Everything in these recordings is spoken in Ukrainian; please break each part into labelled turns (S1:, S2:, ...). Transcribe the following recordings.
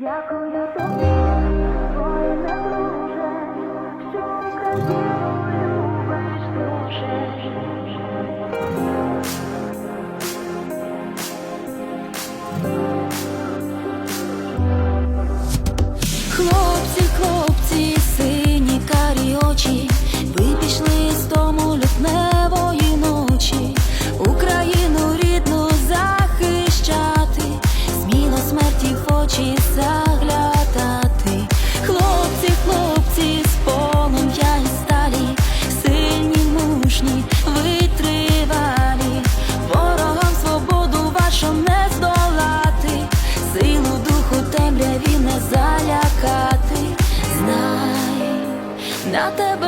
S1: Дякую тобі.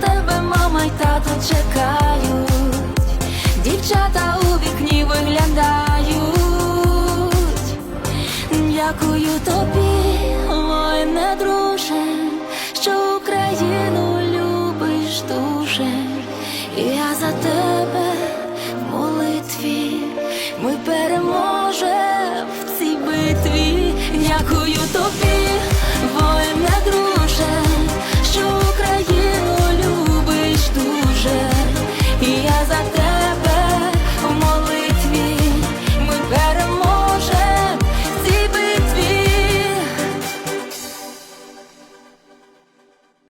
S2: тебе мама й тато чекають, дівчата у вікні виглядають, дякую тобі, мой не друже, що Україну любиш дуже, І я за тебе в молитві, ми переможемо в цій битві, дякую тобі.